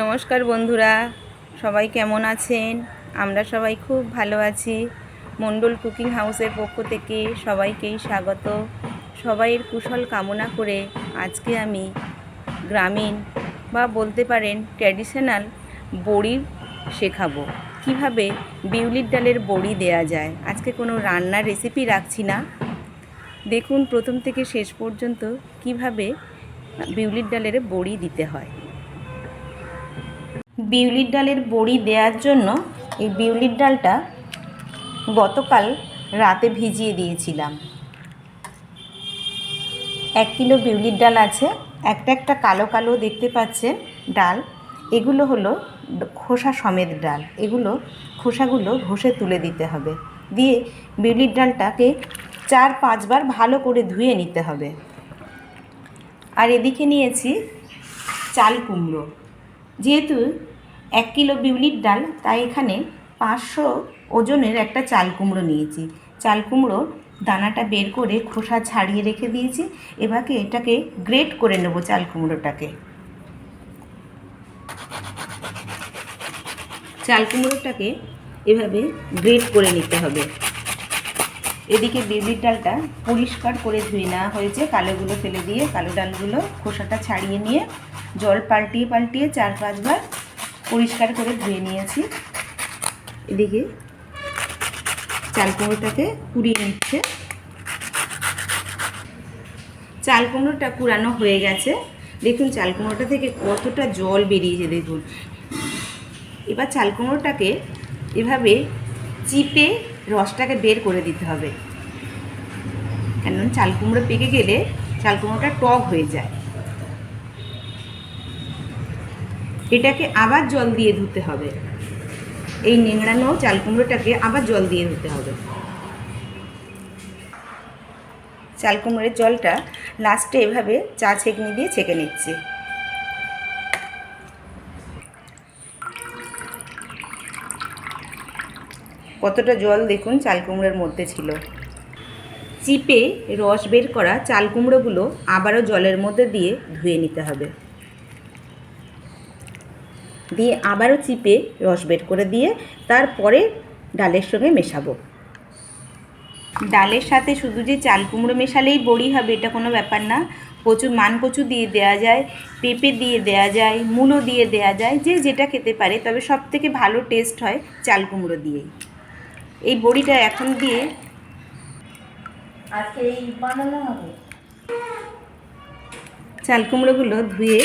নমস্কার বন্ধুরা, সবাই কেমন আছেন? আমরা সবাই খুব ভালো আছি। মণ্ডল কুকিং হাউসের পক্ষ থেকে সবাইকেই স্বাগত। সবাইয়ের কুশল কামনা করে আজকে আমি গ্রামীণ বা বলতে পারেন ট্র্যাডিশনাল বড়ি শেখাবো। কীভাবে বিউলির ডালের বড়ি দেয়া যায়? আজকে কোনো রান্নার রেসিপি রাখছি না। দেখুন, প্রথম থেকে শেষ পর্যন্ত কীভাবে বিউলির ডালের বড়ি দিতে হয়। বিউলির ডালের বড়ি দেওয়ার জন্য এই বিউলির ডালটা গতকাল রাতে ভিজিয়ে দিয়েছিলাম। এক কিলো বিউলির ডাল আছে, একটা একটা কালো কালো দেখতে পাচ্ছেন ডাল। এগুলো হলো খোসা সমেত ডাল। এগুলো খোসাগুলো ঘষে তুলে দিতে হবে। দিয়ে বিউলির ডালটাকে চার পাঁচবার ভালো করে ধুয়ে নিতে হবে। আর এদিকে নিয়েছি চাল কুমড়ো। যেহেতু এক কিলো বিউলির ডাল, তাই এখানে পাঁচশো ওজনের একটা চাল কুমড়ো নিয়েছি। চাল কুমড়ো দানাটা বের করে খোসা ছাড়িয়ে রেখে দিয়েছি। এবারে এটাকে গ্রেট করে নেব চাল কুমড়োটাকে। চাল কুমড়োটাকে এভাবে গ্রেট করে নিতে হবে। এদিকে বিউলির ডালটা পরিষ্কার করে ধুয়ে নেওয়া হয়েছে। কালোগুলো ফেলে দিয়ে কালো ডালগুলো খোসাটা ছাড়িয়ে নিয়ে জল পাল্টিয়ে পাল্টিয়ে চার পাঁচবার পরিষ্কার করে ধুয়ে নিয়েছি। এদিকে চাল কুমড়োটাকে কুড়িয়ে নিচ্ছে। চাল কুমড়োটা কুড়ানো হয়ে গেছে। দেখুন চাল কুমড়োটা থেকে কতটা জল বেরিয়েছে, দেখুন। এবার চাল কুমড়োটাকে এভাবে চিপে রসটাকে বের করে দিতে হবে। কেন চাল কুমড়ো পেকে গেলে চাল কুমড়োটা টক হয়ে যায়। এটাকে আবার জল দিয়ে ধুতে হবে। এই নেংড়ানো চাল কুমড়োটাকে আবার জল দিয়ে ধুতে হবে। চাল কুমড়োর জলটা লাস্টে এভাবে চা ছেঁকনি দিয়ে ছেঁকে নিচ্ছি। কতটা জল দেখুন চাল কুমড়োর মধ্যে ছিল। চিপে রস বের করা চাল কুমড়োগুলো আবারও জলের মধ্যে দিয়ে ধুয়ে নিতে হবে। দিয়ে আবারও চিপে রস বের করে দিয়ে তারপরে ডালের সঙ্গে মেশাবো। ডালের সাথে শুধু যে চাল কুমড়ো মেশালেই বড়ি হবে এটা কোনো ব্যাপার না। কচু মান কচু দিয়ে দেওয়া যায় পেঁপে দিয়ে দেওয়া যায় মূলো দিয়ে দেওয়া যায় যে যেটা খেতে পারে তবে সব থেকে ভালো টেস্ট হয় চাল কুমড়ো দিয়েই। এই বড়িটা এখন দিয়ে আজকে এই বানানো হবে চাল কুমড়োগুলো ধুয়ে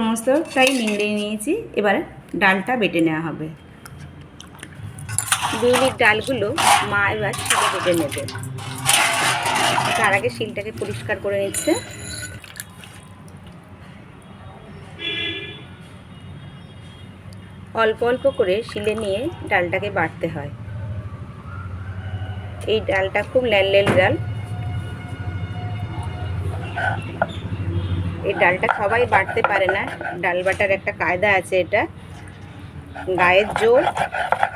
সমস্তটাই নিংড়ে নিয়েছি। এবার ডালটা বেটে নেওয়া হবে। বিউলির ডালগুলো মা এবার শিলে বেটে নেবে। তার আগে শিলটাকে পরিষ্কার করে নিচ্ছে। অল্প অল্প করে শিলে নিয়ে ডালটাকে বাটতে হয়। এই ডালটা খুব ল্যাল ল্যাল ডাল। এই ডালটা সবাই বাটতে পারে না। ডাল বাটার একটা কায়দা আছে এটা। গায়ের জোর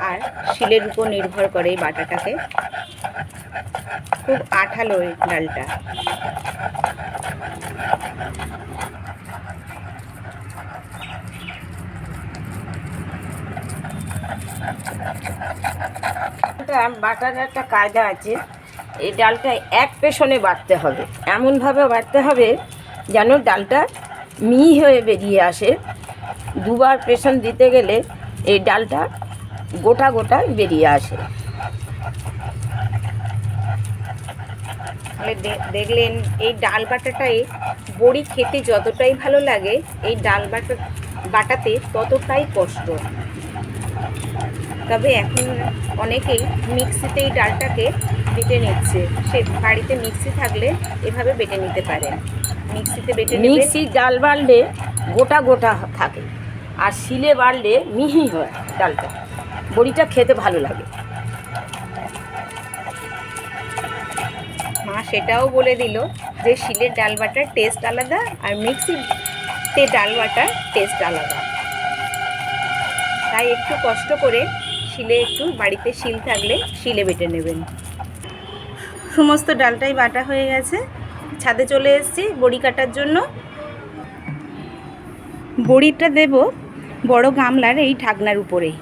আর শিলের উপর নির্ভর করে এই বাটাটাকে। খুব আঠালো এই ডালটা। বাটার একটা কায়দা আছে। এই ডালটা এক পেশনে বাটতে হবে। এমনভাবে বাটতে হবে যেন ডালটা মিহি হয়ে বেরিয়ে আসে। দুবার পেছন দিতে গেলে এই ডালটা গোটা গোটা বেরিয়ে আসে। দেখলেন এই ডাল বাটাটাই বড়ি খেতে যতটাই ভালো লাগে, এই ডাল বাটা বাটাতে ততটাই কষ্ট। তবে এখন অনেকেই মিক্সিতে এই ডালটাকে বেটে নিচ্ছে। সে বাড়িতে মিক্সি থাকলে এভাবে বেটে নিতে পারেন। মিক্সিতে বেটে মিক্সি ডাল বাড়লে গোটা গোটা থাকে। আর শিলে বাড়লে মিহি হয় ডালটা। বড়িটা খেতে ভালো লাগে। মা সেটাও বলে দিল যে শিলের ডাল বাটার টেস্ট আলাদা আর মিক্সিতে ডাল বাটার টেস্ট আলাদা। তাই একটু কষ্ট করে শিলে একটু বাড়িতে শিল থাকলে শিলে বেটে নেবেন। সমস্ত ডালটাই বাটা হয়ে গেছে। ছাদে চলে এসেছি বড়ি কাটার জন্য। বড়িটা দেব বড় গামলার এই ঢাকনার উপরেই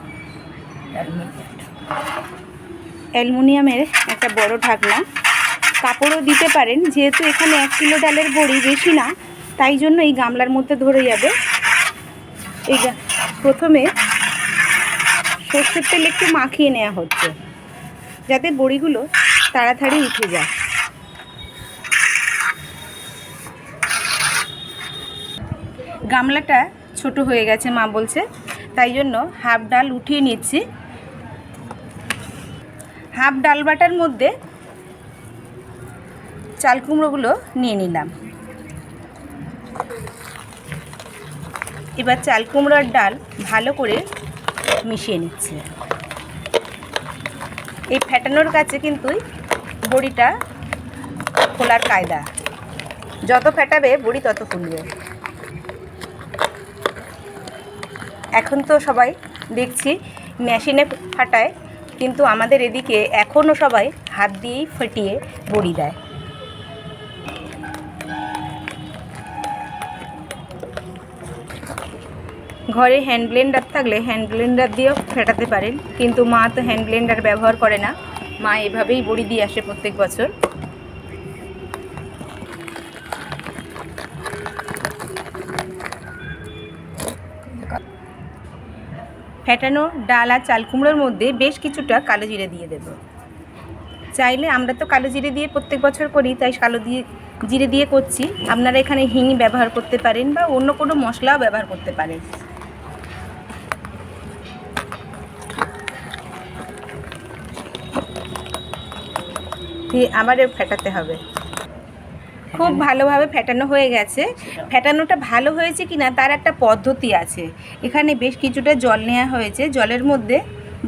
অ্যালুমিনিয়ামের একটা বড় ঢাকনা। কাপড়ও দিতে পারেন, যেহেতু এখানে এক কিলো ডালের বড়ি বেশি না, তাই জন্য এই গামলার মধ্যে ধরে যাবে। এই প্রথমে সর্ষের তেল একটু মাখিয়ে নেওয়া হচ্ছে, যাতে বড়িগুলো তাড়াতাড়ি উঠে যায়। গামলাটা ছোট হয়ে গেছে, মা বলছে। তাই জন্য হাফ ডাল উঠিয়ে নিচ্ছি। হাফ ডাল বাটার মধ্যে চাল কুমড়োগুলো নিয়ে নিলাম। এবার চাল কুমড়োর ডাল ভালো করে মিশিয়ে নিচ্ছে। এই ফ্যাটানোর কাছে কিন্তু বড়িটা খোলার কায়দা। যত ফ্যাটাবে বড়ি তত ফুলবে। এখন তো সবাই দেখছি মেশিনে ফাটায়, কিন্তু আমাদের এদিকে এখনও সবাই হাত দিয়েই ফেটিয়ে বড়ি দেয়। ঘরে হ্যান্ড ব্লেন্ডার থাকলে হ্যান্ড ব্লেন্ডার দিয়েও ফেটাতে পারেন, কিন্তু মা তো হ্যান্ড ব্লেন্ডার ব্যবহার করে না। মা এভাবেই বড়ি দিয়ে আসে প্রত্যেক বছর। ফেটানো ডাল আর চাল কুমড়োর মধ্যে বেশ কিছুটা কালো জিরে দিয়ে দেব। চাইলে আমরা তো কালো জিরে দিয়ে প্রত্যেক বছর করি, তাই কালো দিয়ে, জিরে দিয়ে করছি। আপনারা এখানে হিং ব্যবহার করতে পারেন বা অন্য কোনো মশলাও ব্যবহার করতে পারেন। দিয়ে আবারও ফেটাতে হবে। খুব ভালোভাবে ফেটানো হয়ে গেছে। ফেটানোটা ভালো হয়েছে কি না তার একটা পদ্ধতি আছে। এখানে বেশ কিছুটা জল নেওয়া হয়েছে। জলের মধ্যে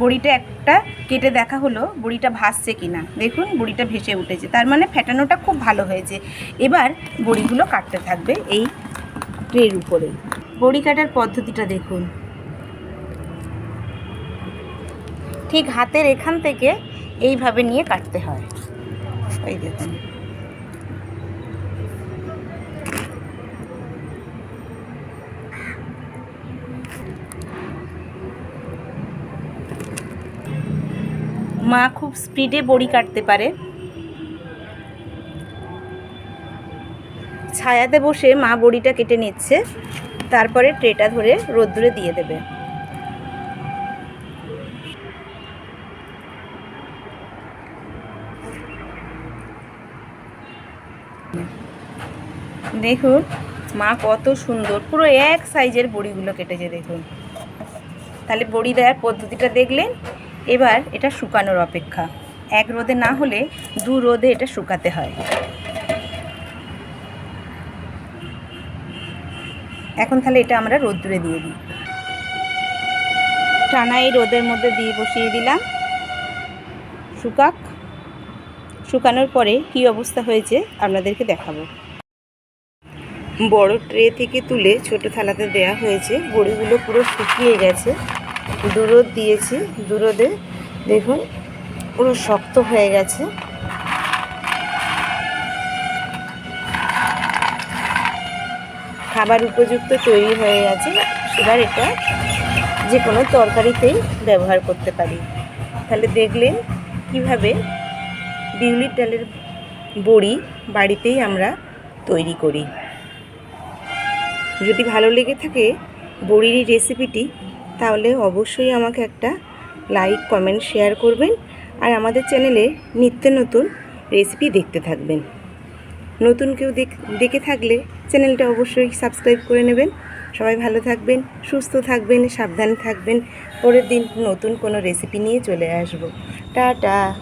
বড়িটা একটা কেটে দেখা হলো বড়িটা ভাসছে কি না দেখুন বড়িটা ভেসে উঠেছে। তার মানে ফেটানোটা খুব ভালো হয়েছে। এবার বড়িগুলো কাটতে থাকবে এই ট্রের উপরে। বড়ি কাটার পদ্ধতিটা দেখুন। ঠিক হাতের এখান থেকে এইভাবে নিয়ে কাটতে হয়। এই দেখুন। মা খুব স্পিডে বড়ি কাটতে পারে। ছায়াতে বসে মা বড়িটা কেটে নিচ্ছে, তারপরে ট্রেটা ধরে রোদ্দুরে দিয়ে দেবে। দেখুন, মা কত সুন্দর, পুরো এক সাইজের বড়িগুলো কেটেছে দেখুন। তাহলে বড়ি দেওয়ার পদ্ধতিটা দেখলেন? এবার এটা শুকানোর অপেক্ষা। এক রোদে না হলে দু রোদে এটা শুকাতে হয়। এখন তাহলে এটা আমরা রোদ্দুরে দিয়ে দিই। টানা এই রোদের মধ্যে দিয়ে বসিয়ে দিলাম। শুকাক। শুকানোর পরে কি অবস্থা হয়েছে আপনাদেরকে দেখাবো। বড় ট্রে থেকে তুলে ছোট থালাতে দেয়া হয়েছে। বড়িগুলো পুরো শুকিয়ে গেছে। দুরোদ দিয়েছি, দুরোদে দেখুন পুরো শক্ত হয়ে গেছে। খাবার উপযুক্ত তৈরি হয়ে গেছে। এবার এটা যে কোনো তরকারিতেই ব্যবহার করতে পারি। তাহলে দেখলেন কীভাবে বিউলির ডালের বড়ি বাড়িতেই আমরা তৈরি করি। যদি ভালো লেগে থাকে বড়ির রেসিপিটি তাহলে অবশ্যই আমাকে একটা লাইক কমেন্ট শেয়ার করবেন আর আমাদের চ্যানেলে নিত্য নতুন রেসিপি দেখতে থাকবেন। নতুন কেউ দেখ- থাকলে চ্যানেলটা অবশ্যই সাবস্ক্রাইব করে নেবেন। সবাই ভালো থাকবেন, সুস্থ থাকবেন, সাবধানে থাকবেন। পরের দিন নতুন কোনো রেসিপি নিয়ে চলে আসব। টাটা!